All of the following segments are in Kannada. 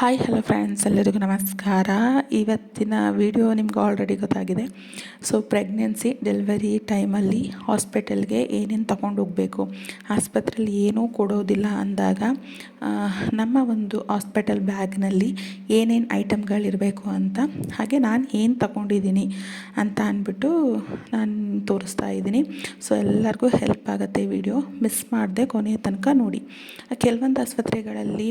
ಹಾಯ್ ಹಲೋ ಫ್ರೆಂಡ್ಸ್ ಎಲ್ಲರಿಗೂ ನಮಸ್ಕಾರ. ಇವತ್ತಿನ ವಿಡಿಯೋ ನಿಮ್ಗೆ ಆಲ್ರೆಡಿ ಗೊತ್ತಾಗಿದೆ. ಸೊ ಪ್ರೆಗ್ನೆನ್ಸಿ ಡೆಲಿವರಿ ಟೈಮಲ್ಲಿ ಹಾಸ್ಪಿಟಲ್ಗೆ ಏನೇನು ತಗೊಂಡು ಹೋಗಬೇಕು? ಆಸ್ಪತ್ರೆಯಲ್ಲಿ ಏನೂ ಕೊಡೋದಿಲ್ಲ ಅಂದಾಗ ನಮ್ಮ ಒಂದು ಹಾಸ್ಪಿಟಲ್ ಬ್ಯಾಗ್ನಲ್ಲಿ ಏನೇನು ಐಟಮ್ಗಳಿರಬೇಕು ಅಂತ, ಹಾಗೆ ನಾನು ಏನು ತಗೊಂಡಿದ್ದೀನಿ ಅಂತ ಅಂದ್ಬಿಟ್ಟು ನಾನು ತೋರಿಸ್ತಾ ಇದ್ದೀನಿ. ಸೊ ಎಲ್ಲರಿಗೂ ಹೆಲ್ಪ್ ಆಗುತ್ತೆ ವಿಡಿಯೋ ಮಿಸ್ ಮಾಡದೆ ಕೊನೆಯ ತನಕ ನೋಡಿ. ಕೆಲವೊಂದು ಆಸ್ಪತ್ರೆಗಳಲ್ಲಿ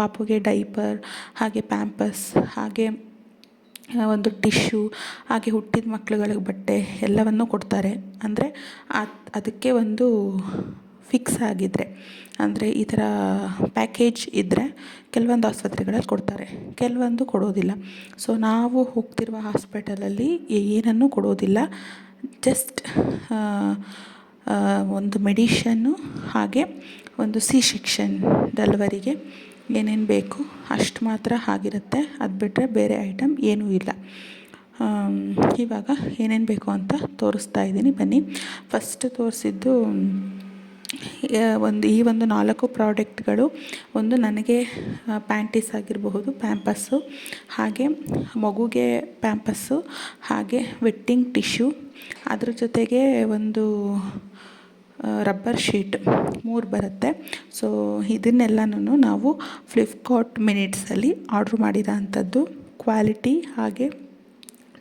ಪಾಪುಗೆ ಡೈಪರ್ ಹಾಗೆ ಪ್ಯಾಂಪಸ್ ಹಾಗೆ ಒಂದು ಟಿಶ್ಯೂ ಹಾಗೆ ಹುಟ್ಟಿದ ಮಕ್ಕಳುಗಳಿಗೆ ಬಟ್ಟೆ ಎಲ್ಲವನ್ನು ಕೊಡ್ತಾರೆ. ಅಂದರೆ ಅದಕ್ಕೆ ಒಂದು ಫಿಕ್ಸ್ ಆಗಿದ್ದರೆ ಅಂದರೆ ಈ ಥರ ಪ್ಯಾಕೇಜ್ ಇದ್ದರೆ ಕೆಲವೊಂದು ಆಸ್ಪತ್ರೆಗಳಲ್ಲಿ ಕೊಡ್ತಾರೆ. ಕೆಲವೊಂದು ಕೊಡೋದಿಲ್ಲ. ಸೊ ನಾವು ಹೋಗ್ತಿರುವ ಹಾಸ್ಪಿಟಲಲ್ಲಿ ಏನನ್ನು ಕೊಡೋದಿಲ್ಲ. ಜಸ್ಟ್ ಒಂದು ಮೆಡಿಷನ್ನು, ಹಾಗೆ ಒಂದು ಸಿ ಶಿಕ್ಷನ್ ಡೆಲಿವರಿಗೆ ಏನೇನು ಬೇಕು ಅಷ್ಟು ಮಾತ್ರ ಆಗಿರುತ್ತೆ. ಅದು ಬಿಟ್ಟರೆ ಬೇರೆ ಐಟಮ್ ಏನೂ ಇಲ್ಲ. ಇವಾಗ ಏನೇನು ಬೇಕು ಅಂತ ತೋರಿಸ್ತಾ ಇದ್ದೀನಿ. ಬನ್ನಿ. ಫಸ್ಟ್ ತೋರಿಸಿದ್ದು ಒಂದು, ಈ ಒಂದು ನಾಲ್ಕು ಪ್ರಾಡಕ್ಟ್ಗಳು ಒಂದು ನನಗೆ ಪ್ಯಾಂಟೀಸ್ ಆಗಿರಬಹುದು, ಪ್ಯಾಂಪಸ್ಸು, ಹಾಗೆ ಮಗುಗೆ ಪ್ಯಾಂಪಸ್ಸು, ಹಾಗೆ ವೆಟ್ಟಿಂಗ್ ಟಿಶ್ಯೂ, ಅದ್ರ ಜೊತೆಗೆ ಒಂದು ರಬ್ಬರ್ ಶೀಟ್ ಮೂರು ಬರುತ್ತೆ. ಸೊ ಇದನ್ನೆಲ್ಲನೂ ನಾವು ಫ್ಲಿಪ್ಕಾರ್ಟ್ ಮಿನಿಟ್ಸಲ್ಲಿ ಆರ್ಡ್ರ್ ಮಾಡಿರೋ ಅಂಥದ್ದು ಕ್ವಾಲಿಟಿ ಹಾಗೆ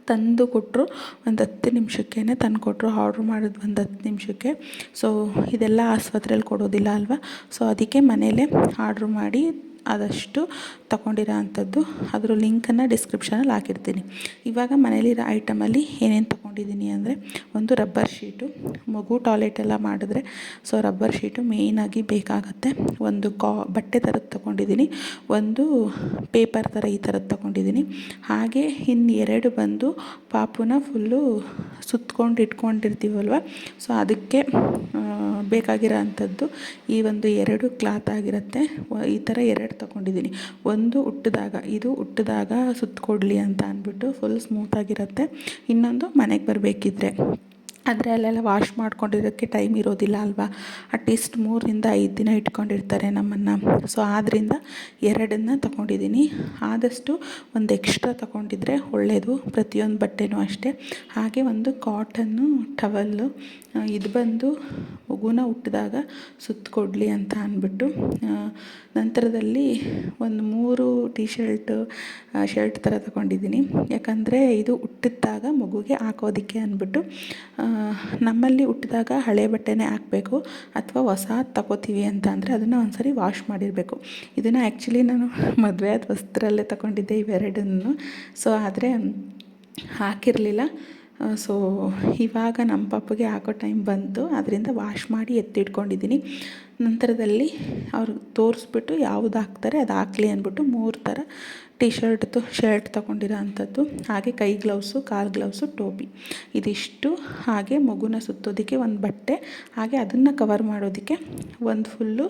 ತಂದು ಕೊಟ್ಟರು ಒಂದು ಹತ್ತು ನಿಮಿಷಕ್ಕೇ ತಂದು ಕೊಟ್ಟರು ಆರ್ಡ್ರ್ ಮಾಡಿದ ಒಂದು ಹತ್ತು ನಿಮಿಷಕ್ಕೆ. ಸೊ ಇದೆಲ್ಲ ಆಸ್ಪತ್ರೆಯಲ್ಲಿ ಕೊಡೋದಿಲ್ಲ ಅಲ್ವಾ? ಸೊ ಅದಕ್ಕೆ ಮನೆಯಲ್ಲೇ ಆರ್ಡ್ರ್ ಮಾಡಿ ಆದಷ್ಟು ತಗೊಂಡಿರೋ ಅಂಥದ್ದು ಅದ್ರ ಲಿಂಕನ್ನು ಡಿಸ್ಕ್ರಿಪ್ಷನಲ್ಲಿ ಹಾಕಿರ್ತೀನಿ. ಇವಾಗ ಮನೇಲಿರೋ ಐಟಮಲ್ಲಿ ಏನೇನು ತೊಗೊಂಡಿದ್ದೀನಿ ಅಂದರೆ ಒಂದು ರಬ್ಬರ್ ಶೀಟು, ಮಗು ಟಾಯ್ಲೆಟ್ ಎಲ್ಲ ಮಾಡಿದ್ರೆ ಸೊ ರಬ್ಬರ್ ಶೀಟು ಮೇಯ್ನಾಗಿ ಬೇಕಾಗತ್ತೆ. ಒಂದು ಕಾ, ಬಟ್ಟೆ ಥರದ್ದು ತೊಗೊಂಡಿದ್ದೀನಿ, ಒಂದು ಪೇಪರ್ ಥರ ಈ ಥರದ್ದು ತೊಗೊಂಡಿದ್ದೀನಿ. ಹಾಗೆ ಇನ್ನು ಎರಡು ಬಂದು ಪಾಪುನ ಫುಲ್ಲು ಸುತ್ಕೊಂಡು ಇಟ್ಕೊಂಡಿರ್ತೀವಲ್ವ? ಸೊ ಅದಕ್ಕೆ ಬೇಕಾಗಿರೋ ಅಂಥದ್ದು ಈ ಒಂದು ಎರಡು ಕ್ಲಾತ್ ಆಗಿರುತ್ತೆ. ಈ ಥರ ಎರಡು ತೊಗೊಂಡಿದ್ದೀನಿ. ಒಂದು ಹುಟ್ಟಿದಾಗ, ಇದು ಹುಟ್ಟಿದಾಗ ಸುತ್ತಕೊಡ್ಲಿ ಅಂತ ಅಂದ್ಬಿಟ್ಟು ಫುಲ್ ಸ್ಮೂತಾಗಿರುತ್ತೆ ಇನ್ನೊಂದು ಮನೆಗೆ ಬರಬೇಕಿದ್ರೆ. ಆದರೆ ಅಲ್ಲೆಲ್ಲ ವಾಶ್ ಮಾಡ್ಕೊಂಡಿರೋಕ್ಕೆ ಟೈಮ್ ಇರೋದಿಲ್ಲ ಅಲ್ವಾ? ಅಟ್ಲೀಸ್ಟ್ ಮೂರರಿಂದ ಐದು ದಿನ ಇಟ್ಕೊಂಡಿರ್ತಾರೆ ನಮ್ಮನ್ನು. ಸೊ ಆದ್ದರಿಂದ ಎರಡನ್ನು ತಗೊಂಡಿದ್ದೀನಿ. ಆದಷ್ಟು ಒಂದು ಎಕ್ಸ್ಟ್ರಾ ತೊಗೊಂಡಿದ್ರೆ ಒಳ್ಳೆಯದು ಪ್ರತಿಯೊಂದು ಬಟ್ಟೆನೂ ಅಷ್ಟೇ. ಹಾಗೆ ಒಂದು ಕಾಟನ್ನು ಟವಲ್ಲು ಇದು ಬಂದು ಮಗುನ ಹುಟ್ಟಿದಾಗ ಸುತ್ತಕೊಡ್ಲಿ ಅಂತ ಅಂದ್ಬಿಟ್ಟು ನಂತರದಲ್ಲಿ ಒಂದು ಮೂರು ಟಿ ಶರ್ಟ್ ಶರ್ಟ್ ಥರ ತಗೊಂಡಿದ್ದೀನಿ. ಯಾಕಂದರೆ ಇದು ಹುಟ್ಟಿದಾಗ ಮಗುಗೆ ಹಾಕೋದಕ್ಕೆ ಅಂದ್ಬಿಟ್ಟು ನಮ್ಮಲ್ಲಿ ಹುಟ್ಟಿದಾಗ ಹಳೆ ಬಟ್ಟೆನೇ ಹಾಕಬೇಕು ಅಥವಾ ಹೊಸ ತಗೋತೀವಿ ಅಂತ ಅಂದರೆ ಅದನ್ನು ಒಂದ್ಸರಿ ವಾಶ್ ಮಾಡಿರಬೇಕು. ಇದನ್ನು ಆ್ಯಕ್ಚುಲಿ ನಾನು ಮದುವೆ ಆದ ವಸ್ತ್ರಲ್ಲೇ ತಗೊಂಡಿದ್ದೆ ಇವೆರಡನ್ನು. ಸೊ ಆದರೆ ಹಾಕಿರಲಿಲ್ಲ. ಸೊ ಇವಾಗ ನಮ್ಮ ಪಾಪಗೆ ಹಾಕೋ ಟೈಮ್ ಬಂತು. ಅದರಿಂದ ವಾಶ್ ಮಾಡಿ ಎತ್ತಿಟ್ಕೊಂಡಿದ್ದೀನಿ ನಂತರದಲ್ಲಿ ಅವ್ರು ತೋರಿಸ್ಬಿಟ್ಟು ಯಾವುದು ಹಾಕ್ತಾರೆ ಅದು ಹಾಕ್ಲಿ ಅಂದ್ಬಿಟ್ಟು ಮೂರು ಥರ ಟಿ ಶರ್ಟ್ದು ಶರ್ಟ್ ತೊಗೊಂಡಿರೋ ಅಂಥದ್ದು ಹಾಗೆ ಕೈ ಗ್ಲೌಸು, ಕಾಲು ಗ್ಲೌಸು, ಟೋಪಿ. ಇದಿಷ್ಟು. ಹಾಗೆ ಮಗುನ ಸುತ್ತೋದಕ್ಕೆ ಒಂದು ಬಟ್ಟೆ. ಹಾಗೆ ಅದನ್ನು ಕವರ್ ಮಾಡೋದಕ್ಕೆ ಒಂದು ಫುಲ್ಲು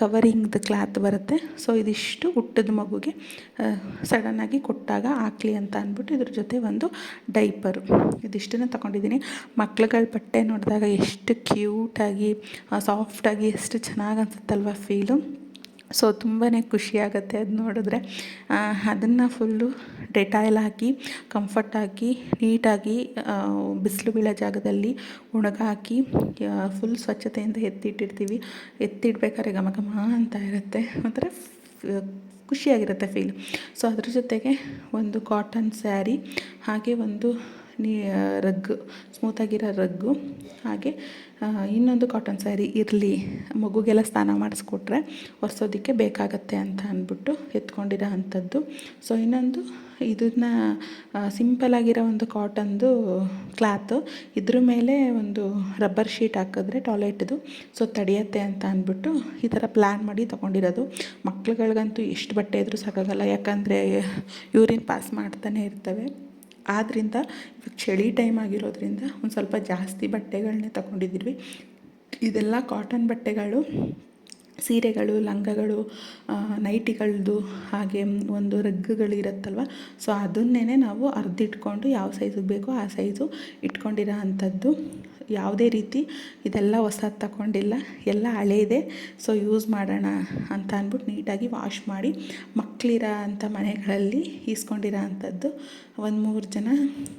ಕವರಿಂಗ್ದು ಕ್ಲಾತ್ ಬರುತ್ತೆ. ಸೊ ಇದಿಷ್ಟು ಹುಟ್ಟದ ಮಗುಗೆ ಸಡನ್ನಾಗಿ ಕೊಟ್ಟಾಗ ಹಾಕ್ಲಿ ಅಂತ ಅಂದ್ಬಿಟ್ಟು ಇದ್ರ ಜೊತೆ ಒಂದು ಡೈಪರು ಇದಿಷ್ಟನ್ನು ತಗೊಂಡಿದ್ದೀನಿ. ಮಕ್ಳುಗಳ ಬಟ್ಟೆ ನೋಡಿದಾಗ ಎಷ್ಟು ಕ್ಯೂಟಾಗಿ ಸಾಫ್ಟಾಗಿ ಎಷ್ಟು ಚೆನ್ನಾಗಿ ಅನ್ಸುತ್ತಲ್ವ ಫೀಲು? ಸೊ ತುಂಬಾ ಖುಷಿಯಾಗತ್ತೆ ಅದು ನೋಡಿದ್ರೆ. ಅದನ್ನು ಫುಲ್ಲು ಡೆಟಾಯ್ಲ್ ಹಾಕಿ, ಕಂಫರ್ಟ್ ಹಾಕಿ, ನೀಟಾಗಿ ಬಿಸಿಲು ಬೀಳೋ ಜಾಗದಲ್ಲಿ ಒಣಗಾಕಿ ಫುಲ್ ಸ್ವಚ್ಛತೆಯಿಂದ ಎತ್ತಿಟ್ಟಿರ್ತೀವಿ. ಎತ್ತಿಡ್ಬೇಕಾದ್ರೆ ಘಮ ಘಮ ಅಂತ ಇರುತ್ತೆ. ಒಂಥರ ಖುಷಿಯಾಗಿರುತ್ತೆ ಫೀಲ್. ಸೊ ಅದ್ರ ಜೊತೆಗೆ ಒಂದು ಕಾಟನ್ ಸ್ಯಾರಿ, ಹಾಗೆ ಒಂದು ನೀ ರಗ್ ಸ್ಮೂತಾಗಿರೋ ರಗ್ಗು, ಹಾಗೆ ಇನ್ನೊಂದು ಕಾಟನ್ ಸ್ಯಾರಿ ಇರಲಿ, ಮಗುಗೆಲ್ಲ ಸ್ನಾನ ಮಾಡಿಸ್ಕೊಟ್ರೆ ಒರೆಸೋದಕ್ಕೆ ಬೇಕಾಗತ್ತೆ ಅಂತ ಅಂದ್ಬಿಟ್ಟು ಎತ್ಕೊಂಡಿರೋ ಅಂಥದ್ದು. ಸೊ ಇನ್ನೊಂದು ಇದನ್ನ ಸಿಂಪಲ್ ಆಗಿರೋ ಒಂದು ಕಾಟನ್ದು ಕ್ಲಾತು ಇದ್ರ ಮೇಲೆ ಒಂದು ರಬ್ಬರ್ ಶೀಟ್ ಹಾಕಿದ್ರೆ ಟಾಯ್ಲೆಟ್ದು ಸೊ ತಡೆಯತ್ತೆ ಅಂತ ಅಂದ್ಬಿಟ್ಟು ಈ ಥರ ಪ್ಲ್ಯಾನ್ ಮಾಡಿ ತೊಗೊಂಡಿರೋದು. ಮಕ್ಳುಗಳಿಗಂತೂ ಎಷ್ಟು ಬಟ್ಟೆ ಇದ್ರೂ ಸಾಕಾಗಲ್ಲ, ಯಾಕಂದರೆ ಯೂರಿನ್ ಪಾಸ್ ಮಾಡ್ತಾನೆ ಇರ್ತವೆ. ಆದ್ದರಿಂದ ಇವಾಗ ಚಳಿ ಟೈಮ್ ಆಗಿರೋದ್ರಿಂದ ಒಂದು ಸ್ವಲ್ಪ ಜಾಸ್ತಿ ಬಟ್ಟೆಗಳನ್ನೇ ತಗೊಂಡಿದ್ದೀವಿ. ಇದೆಲ್ಲ ಕಾಟನ್ ಬಟ್ಟೆಗಳು, ಸೀರೆಗಳು, ಲಂಗಗಳು ನೈಟಿಗಳದ್ದು ಹಾಗೆ ಒಂದು ರಗ್ಗುಗಳು ಇರುತ್ತಲ್ವ? ಸೊ ಅದನ್ನೇ ನಾವು ಅರ್ದಿಟ್ಕೊಂಡು ಯಾವ ಸೈಜಿಗೆ ಬೇಕೋ ಆ ಸೈಜು ಇಟ್ಕೊಂಡಿರೋ ಅಂಥದ್ದು. ಯಾವುದೇ ರೀತಿ ಇದೆಲ್ಲ ಹೊಸದು ತಗೊಂಡಿಲ್ಲ. ಎಲ್ಲ ಹಳೇದೆ ಸೊ ಯೂಸ್ ಮಾಡೋಣ ಅಂತ ಅಂದ್ಬಿಟ್ಟು ನೀಟಾಗಿ ವಾಶ್ ಮಾಡಿ ಮಕ್ಕಳಿರೋ ಅಂಥ ಮನೆಗಳಲ್ಲಿ ಈಸ್ಕೊಂಡಿರೋ ಅಂಥದ್ದು. ಒಂದು ಮೂರು ಜನ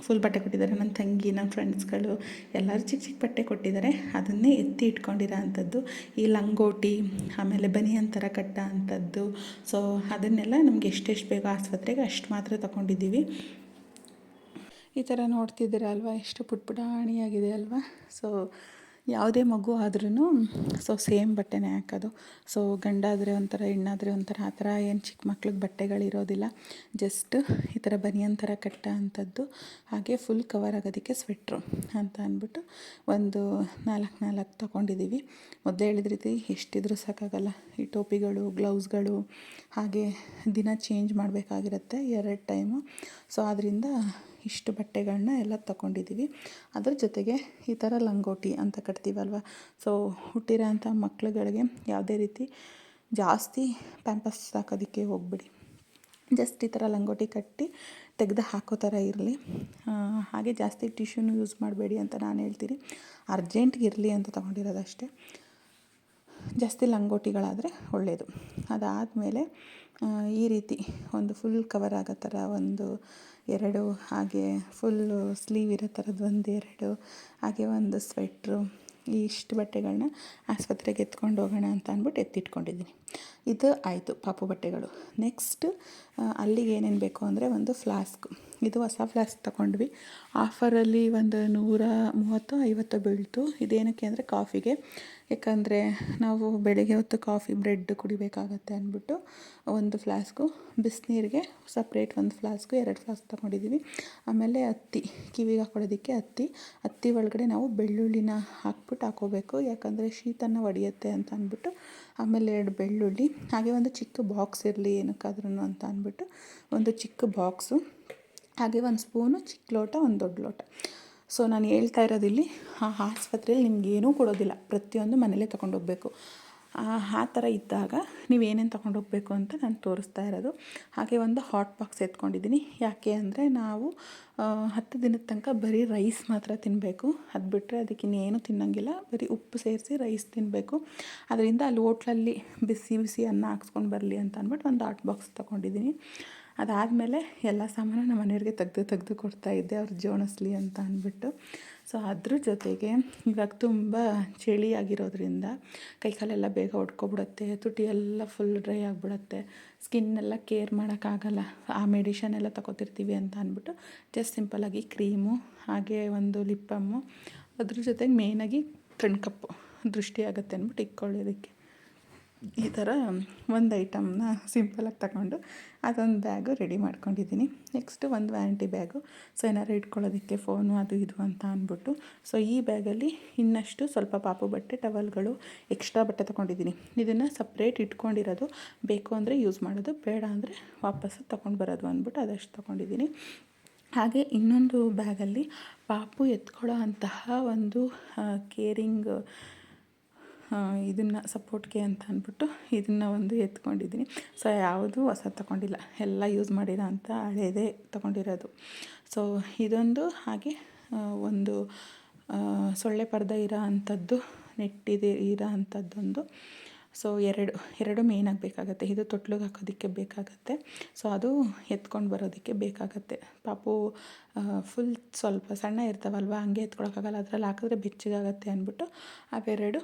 ಫುಲ್ ಬಟ್ಟೆ ಕೊಟ್ಟಿದ್ದಾರೆ. ನನ್ನ ತಂಗಿ ನನ್ನ ಫ್ರೆಂಡ್ಸ್ಗಳು ಎಲ್ಲರೂ ಚಿಕ್ಕ ಚಿಕ್ಕ ಬಟ್ಟೆ ಕೊಟ್ಟಿದ್ದಾರೆ. ಅದನ್ನೇ ಎತ್ತಿ ಇಟ್ಕೊಂಡಿರೋ ಅಂಥದ್ದು. ಈ ಲಂಗೋಟಿ, ಆಮೇಲೆ ಬನಿಯನ್ ಥರ ಕಟ್ಟ ಅಂಥದ್ದು. ಸೊ ಅದನ್ನೆಲ್ಲ ನಮ್ಗೆ ಎಷ್ಟೆಷ್ಟು ಬೇಗ ಆಸ್ಪತ್ರೆಗೆ ಅಷ್ಟು ಮಾತ್ರ ತಗೊಂಡಿದ್ದೀವಿ. ಈ ಥರ ನೋಡ್ತಿದ್ದೀರ ಅಲ್ವಾ? ಎಷ್ಟು ಪುಟ್ ಪುಟಾಣಿಯಾಗಿದೆ ಅಲ್ವಾ? ಸೊ ಯಾವುದೇ ಮಗು ಆದ್ರೂ ಸೊ ಸೇಮ್ ಬಟ್ಟೆನೇ ಹಾಕೋದು. ಸೊ ಗಂಡಾದರೆ ಒಂಥರ, ಹೆಣ್ಣಾದರೆ ಒಂಥರ, ಆ ಥರ ಏನು ಚಿಕ್ಕ ಮಕ್ಳಿಗೆ ಬಟ್ಟೆಗಳಿರೋದಿಲ್ಲ. ಜಸ್ಟ್ ಈ ಥರ ಬನಿಯನ್ ಥರ ಕಟ್ಟ ಅಂಥದ್ದು. ಹಾಗೆ ಫುಲ್ ಕವರ್ ಆಗೋದಕ್ಕೆ ಸ್ವೆಟ್ರು ಅಂತ ಅಂದ್ಬಿಟ್ಟು ಒಂದು ನಾಲ್ಕು ನಾಲ್ಕು ತೊಗೊಂಡಿದ್ದೀವಿ. ಮೊದಲೇ ಹೇಳಿದ ರೀತಿ ಎಷ್ಟಿದ್ರೂ ಸಾಕಾಗಲ್ಲ. ಈ ಟೋಪಿಗಳು ಗ್ಲೌಸ್ಗಳು ಹಾಗೆ ದಿನ ಚೇಂಜ್ ಮಾಡಬೇಕಾಗಿರುತ್ತೆ, ಎರಡು ಟೈಮು ಸೊ ಆದ್ದರಿಂದ ಇಷ್ಟು ಬಟ್ಟೆಗಳನ್ನ ಎಲ್ಲ ತಗೊಂಡಿದ್ದೀವಿ ಅದ್ರ ಜೊತೆಗೆ ಈ ಥರ ಲಂಗೋಟಿ ಅಂತ ಕಟ್ತೀವಲ್ವ? ಸೊ ಹುಟ್ಟಿರೋ ಅಂಥ ಮಕ್ಳುಗಳಿಗೆ ಯಾವುದೇ ರೀತಿ ಜಾಸ್ತಿ ಪ್ಯಾಂಪಸ್ ಹಾಕೋದಕ್ಕೆ ಹೋಗ್ಬಿಡಿ. ಜಸ್ಟ್ ಈ ಥರ ಲಂಗೋಟಿ ಕಟ್ಟಿ ತೆಗೆದು ಹಾಕೋ ಥರ ಇರಲಿ. ಹಾಗೆ ಜಾಸ್ತಿ ಟಿಶ್ಯೂನು ಯೂಸ್ ಮಾಡಬೇಡಿ ಅಂತ ನಾನು ಹೇಳ್ತೀನಿ. ಅರ್ಜೆಂಟ್ಗೆ ಇರಲಿ ಅಂತ ತೊಗೊಂಡಿರೋದಷ್ಟೇ. ಜಾಸ್ತಿ ಲಂಗೋಟಿಗಳಾದರೆ ಒಳ್ಳೆಯದು ಅದಾದಮೇಲೆ ಈ ರೀತಿ ಒಂದು ಫುಲ್ ಕವರ್ ಆಗೋ ಥರ ಒಂದು ಎರಡು, ಹಾಗೆ ಫುಲ್ಲು ಸ್ಲೀವ್ ಇರೋ ಥರದ್ದು ಒಂದು ಎರಡು, ಹಾಗೆ ಒಂದು ಸ್ವೆಟ್ರು ಇಷ್ಟು ಬಟ್ಟೆಗಳನ್ನ ಆಸ್ಪತ್ರೆಗೆ ಎತ್ಕೊಂಡು ಹೋಗೋಣ ಅಂತ ಅಂದ್ಬಿಟ್ಟು ಎತ್ತಿಟ್ಕೊಂಡಿದ್ದೀನಿ ಇದು ಆಯಿತು ಪಾಪು ಬಟ್ಟೆಗಳು. ನೆಕ್ಸ್ಟ್ ಅಲ್ಲಿಗೆ ಏನೇನು ಬೇಕು ಅಂದರೆ ಒಂದು ಫ್ಲಾಸ್ಕ್ ಇದು ಹೊಸ ಫ್ಲಾಸ್ಕ್ ತಗೊಂಡ್ವಿ ಆಫರಲ್ಲಿ ಒಂದು ನೂರ ಮೂವತ್ತು ಐವತ್ತು ಬೀಳ್ತು. ಇದೇನಕ್ಕೆ ಅಂದರೆ ಕಾಫಿಗೆ ಯಾಕಂದರೆ ನಾವು ಬೆಳಗ್ಗೆ ಹೊತ್ತು ಕಾಫಿ, ಬ್ರೆಡ್ ಕುಡಿಬೇಕಾಗತ್ತೆ ಅಂದ್ಬಿಟ್ಟು ಒಂದು ಫ್ಲಾಸ್ಕು, ಬಿಸಿನೀರಿಗೆ ಸಪ್ರೇಟ್ ಒಂದು ಫ್ಲಾಸ್ಕು, ಎರಡು ಫ್ಲಾಸ್ಕ್ ತೊಗೊಂಡಿದ್ದೀವಿ. ಆಮೇಲೆ ಹತ್ತಿ ಕಿವಿಗೆ ಹಾಕೊಳ್ಳೋದಕ್ಕೆ ಹತ್ತಿ ಹತ್ತಿ ಒಳಗಡೆ ನಾವು ಬೆಳ್ಳುಳ್ಳಿನ ಹಾಕ್ಬಿಟ್ಟು ಹಾಕೋಬೇಕು ಯಾಕಂದರೆ ಶೀತನ ಒಡೆಯುತ್ತೆ ಅಂತ ಅಂದ್ಬಿಟ್ಟು ಆಮೇಲೆ ಎರಡು ಬೆಳ್ಳುಳ್ಳಿ, ಹಾಗೆ ಒಂದು ಚಿಕ್ಕ ಬಾಕ್ಸ್ ಇರಲಿ ಏನಕ್ಕಾದ್ರೂ ಅಂತ ಅಂದ್ಬಿಟ್ಟು ಒಂದು ಚಿಕ್ಕ ಬಾಕ್ಸು, ಹಾಗೆ ಒಂದು ಸ್ಪೂನು ಚಿಕ್ಕ ಲೋಟ, ಒಂದು ದೊಡ್ಡ ಲೋಟ. ಸೊ ನಾನು ಹೇಳ್ತಾ ಇರೋದಿಲ್ಲಿ, ಆ ಆಸ್ಪತ್ರೆಯಲ್ಲಿ ನಿಮ್ಗೆ ಏನೂ ಕೊಡೋದಿಲ್ಲ. ಪ್ರತಿಯೊಂದು ಮನೇಲೇ ತೊಗೊಂಡೋಗ್ಬೇಕು. ಆ ಥರ ಇದ್ದಾಗ ನೀವು ಏನೇನು ತೊಗೊಂಡೋಗ್ಬೇಕು ಅಂತ ನಾನು ತೋರಿಸ್ತಾ ಇರೋದು. ಹಾಗೆ ಒಂದು ಹಾಟ್ ಬಾಕ್ಸ್ ಎತ್ಕೊಂಡಿದ್ದೀನಿ. ಯಾಕೆ ಅಂದರೆ ನಾವು ಹತ್ತು ದಿನದ ತನಕ ಬರೀ ರೈಸ್ ಮಾತ್ರ ತಿನ್ನಬೇಕು ಅದು ಬಿಟ್ಟರೆ ಅದಕ್ಕೆ ಇನ್ನೇನು ತಿನ್ನಂಗಿಲ್ಲ. ಬರೀ ಉಪ್ಪು ಸೇರಿಸಿ ರೈಸ್ ತಿನ್ನಬೇಕು ಅದರಿಂದ ಅಲ್ಲಿ ಹೋಟ್ಲಲ್ಲಿ ಬಿಸಿ ಬಿಸಿ ಅನ್ನ ಹಾಕ್ಸ್ಕೊಂಡು ಬರಲಿ ಅಂತ ಅಂದ್ಬಿಟ್ಟು ಒಂದು ಹಾಟ್ ಬಾಕ್ಸ್ ತೊಗೊಂಡಿದ್ದೀನಿ. ಅದಾದಮೇಲೆ ಎಲ್ಲ ಸಾಮಾನು ನಮ್ಮ ಮನೆಯವ್ರಿಗೆ ತೆಗ್ದು ತೆಗ್ದು ಕೊಡ್ತಾಯಿದ್ದೆ ಅವ್ರು ಜೋಣಿಸ್ಲಿ ಅಂತ ಅಂದ್ಬಿಟ್ಟು. ಸೊ ಅದ್ರ ಜೊತೆಗೆ ಇವಾಗ ತುಂಬ ಚಳಿ ಆಗಿರೋದ್ರಿಂದ ಕೈಕಾಲೆಲ್ಲ ಬೇಗ ಒಡ್ಕೊಬಿಡುತ್ತೆ ತುಟಿ ಎಲ್ಲ ಫುಲ್ ಡ್ರೈ ಆಗಿಬಿಡುತ್ತೆ ಸ್ಕಿನ್ನೆಲ್ಲ ಕೇರ್ ಮಾಡೋಕ್ಕಾಗಲ್ಲ, ಆ ಮೆಡಿಷನ್ ಎಲ್ಲ ತಗೋತಿರ್ತೀವಿ ಅಂತ ಅಂದ್ಬಿಟ್ಟು ಜಸ್ಟ್ ಸಿಂಪಲ್ಲಾಗಿ ಕ್ರೀಮು ಹಾಗೆ ಒಂದು ಲಿಪ್ಪಮ್ಮು ಅದ್ರ ಜೊತೆಗೆ ಮೇಯ್ನಾಗಿ ಕಣ್ಕಪ್ಪು ದೃಷ್ಟಿ ಆಗುತ್ತೆ ಅಂದ್ಬಿಟ್ಟು ಇಟ್ಕೊಳ್ಳೋದಕ್ಕೆ. ಈ ಥರ ಒಂದು ಐಟಮ್ನ ಸಿಂಪಲಾಗಿ ತಗೊಂಡು ಅದೊಂದು ಬ್ಯಾಗು ರೆಡಿ ಮಾಡ್ಕೊಂಡಿದ್ದೀನಿ. ನೆಕ್ಸ್ಟ್ ಒಂದು ವ್ಯಾರಂಟಿ ಬ್ಯಾಗು. ಸೊ ಏನಾರು ಇಟ್ಕೊಳ್ಳೋದಕ್ಕೆ ಫೋನು ಅದು ಇದು ಅಂತ ಅಂದ್ಬಿಟ್ಟು. ಸೊ, ಈ ಬ್ಯಾಗಲ್ಲಿ ಇನ್ನಷ್ಟು ಸ್ವಲ್ಪ ಪಾಪು ಬಟ್ಟೆ, ಟವಲ್ಗಳು, ಎಕ್ಸ್ಟ್ರಾ ಬಟ್ಟೆ ತೊಗೊಂಡಿದ್ದೀನಿ. ಇದನ್ನು ಸಪ್ರೇಟ್ ಇಟ್ಕೊಂಡಿರೋದು. ಬೇಕು ಅಂದರೆ ಯೂಸ್ ಮಾಡೋದು, ಬೇಡ ಅಂದರೆ ವಾಪಸ್ಸು ತೊಗೊಂಡು ಬರೋದು ಅಂದ್ಬಿಟ್ಟು ಅದಷ್ಟು ತೊಗೊಂಡಿದ್ದೀನಿ. ಹಾಗೆ ಇನ್ನೊಂದು ಬ್ಯಾಗಲ್ಲಿ ಪಾಪು ಎತ್ಕೊಳ್ಳೋ ಅಂತಹ ಒಂದು ಕೇರಿಂಗ್ ಇದನ್ನು ಸಪೋರ್ಟ್ಗೆ ಅಂತ ಅಂದ್ಬಿಟ್ಟು ಇದನ್ನು ಒಂದು ಎತ್ಕೊಂಡಿದ್ದೀನಿ. ಸೊ ಯಾವುದು ಹೊಸ ತಗೊಂಡಿಲ್ಲ. ಎಲ್ಲ ಯೂಸ್ ಮಾಡಿರೋ ಅಂತ ಹಳೇದೇ ತಗೊಂಡಿರೋದು. ಸೊ ಇದೊಂದು ಹಾಗೆ ಒಂದು ಸೊಳ್ಳೆ ಪರ್ದೆ ಇರೋ ಅಂಥದ್ದು ನೆಟ್ಟಿದೆ ಇರೋ ಅಂಥದ್ದೊಂದು ಸೊ ಎರಡು ಎರಡು ಮೇಯ್ನಾಗಿ ಬೇಕಾಗುತ್ತೆ. ಇದು ತೊಟ್ಲಿಗೆ ಹಾಕೋದಕ್ಕೆ ಬೇಕಾಗತ್ತೆ. ಸೊ ಅದು ಎತ್ಕೊಂಡು ಬರೋದಕ್ಕೆ ಬೇಕಾಗತ್ತೆ. ಪಾಪು ಫುಲ್ ಸ್ವಲ್ಪ ಸಣ್ಣ ಇರ್ತಾವಲ್ವ? ಹಂಗೆ ಎತ್ಕೊಳಕ್ಕಾಗಲ್ಲ ಅದರಲ್ಲಿ ಹಾಕಿದ್ರೆ ಬೆಚ್ಚಗಾಗತ್ತೆ ಅಂದ್ಬಿಟ್ಟು, ಅವೆರಡು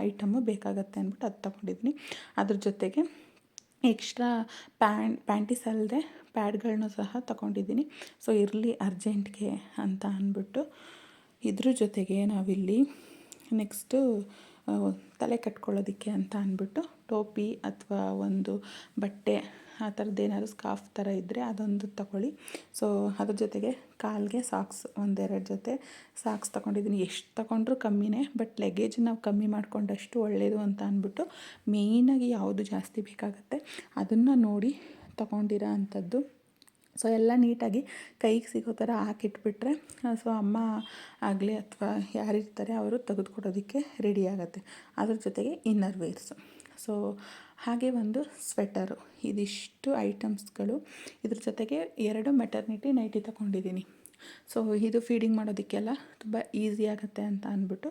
ಐಟಮು ಬೇಕಾಗತ್ತೆ ಅಂದ್ಬಿಟ್ಟು ಅದು ತೊಗೊಂಡಿದ್ದೀನಿ. ಅದ್ರ ಜೊತೆಗೆ ಎಕ್ಸ್ಟ್ರಾ ಪ್ಯಾಂಟ್, ಪ್ಯಾಂಟಿಸ್ ಅಲ್ಲದೆ ಪ್ಯಾಡ್ಗಳನ್ನೂ ಸಹ ತಗೊಂಡಿದ್ದೀನಿ. ಸೊ, ಇರಲಿ ಅರ್ಜೆಂಟ್ಗೆ ಅಂತ ಅಂದ್ಬಿಟ್ಟು ಇದ್ರ ಜೊತೆಗೆ ನಾವಿಲ್ಲಿ ನೆಕ್ಸ್ಟು ತಲೆ ಕಟ್ಕೊಳ್ಳೋದಕ್ಕೆ ಅಂತ ಅಂದ್ಬಿಟ್ಟು ಟೋಪಿ ಅಥವಾ ಒಂದು ಬಟ್ಟೆ ಆ ಥರದ್ದು ಏನಾದ್ರು ಸ್ಕಾಫ್ ಥರ ಇದ್ದರೆ ಅದೊಂದು ತಗೊಳ್ಳಿ. ಸೊ ಅದ್ರ ಜೊತೆಗೆ ಕಾಲಿಗೆ ಸಾಕ್ಸ್ ಒಂದೆರಡು ಜೊತೆ ಸಾಕ್ಸ್ ತೊಗೊಂಡಿದ್ದೀನಿ ಎಷ್ಟು ತೊಗೊಂಡ್ರೂ ಕಮ್ಮಿನೇ, ಬಟ್ ಲಗೇಜ್ ನಾವು ಕಮ್ಮಿ ಮಾಡಿಕೊಂಡಷ್ಟು ಒಳ್ಳೆಯದು ಅಂತ ಅಂದ್ಬಿಟ್ಟು ಮೇಯ್ನಾಗಿ ಯಾವುದು ಜಾಸ್ತಿ ಬೇಕಾಗುತ್ತೆ ಅದನ್ನು ನೋಡಿ ತೊಗೊಂಡಿರೋ ಅಂಥದ್ದು. ಸೊ ಎಲ್ಲ ನೀಟಾಗಿ ಕೈಗೆ ಸಿಗೋ ಥರ ಹಾಕಿಟ್ಬಿಟ್ರೆ, ಸೊ, ಅಮ್ಮ ಆಗಲಿ ಅಥವಾ ಯಾರಿರ್ತಾರೆ, ಅವರು ತೆಗೆದುಕೊಡೋದಕ್ಕೆ ರೆಡಿ ಆಗುತ್ತೆ. ಅದ್ರ ಜೊತೆಗೆ ಇನ್ನರ್ ವೇರ್ಸು ಸೊ ಹಾಗೆ ಒಂದು ಸ್ವೆಟರು ಇದಿಷ್ಟು ಐಟಮ್ಸ್ಗಳು ಇದ್ರ ಜೊತೆಗೆ ಎರಡು ಮೆಟರ್ನಿಟಿ ನೈಟಿ ತಗೊಂಡಿದ್ದೀನಿ ಸೊ ಇದು ಫೀಡಿಂಗ್ ಮಾಡೋದಕ್ಕೆಲ್ಲ ತುಂಬ ಈಸಿ ಆಗುತ್ತೆ ಅಂತ ಅಂದ್ಬಿಟ್ಟು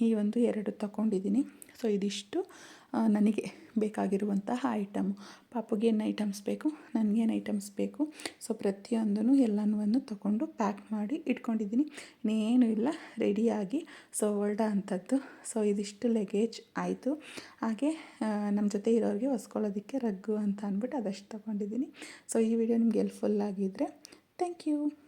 ಈ ಒಂದು ಎರಡು ತಗೊಂಡಿದ್ದೀನಿ ಸೊ ಇದಿಷ್ಟು ನನಗೆ ಬೇಕಾಗಿರುವಂತಹ ಐಟಮ್ ಪಾಪುಗೆ ಏನು ಐಟಮ್ಸ್ ಬೇಕು? ನನಗೇನು ಐಟಮ್ಸ್ ಬೇಕು? ಸೊ ಪ್ರತಿಯೊಂದೂ ಎಲ್ಲನೂ ತಗೊಂಡು ಪ್ಯಾಕ್ ಮಾಡಿ ಇಟ್ಕೊಂಡಿದ್ದೀನಿ. ಇನ್ನೇನು ಇಲ್ಲ ರೆಡಿಯಾಗಿ ಸೊ ಅಂಥದ್ದು ಸೊ ಇದಿಷ್ಟು ಲಗೇಜ್ ಆಯಿತು. ಹಾಗೆ ನಮ್ಮ ಜೊತೆ ಇರೋರಿಗೆ ಹೊಸ್ಕೊಳ್ಳೋದಕ್ಕೆ ರಗ್ಗು ಅಂತ ಅಂದ್ಬಿಟ್ಟು ಅದಷ್ಟು ತೊಗೊಂಡಿದ್ದೀನಿ. ಸೊ ಈ ವಿಡಿಯೋ ನಿಮ್ಗೆ ಹೆಲ್ಪ್ಫುಲ್ ಆಗಿದ್ದರೆ ಥ್ಯಾಂಕ್ ಯು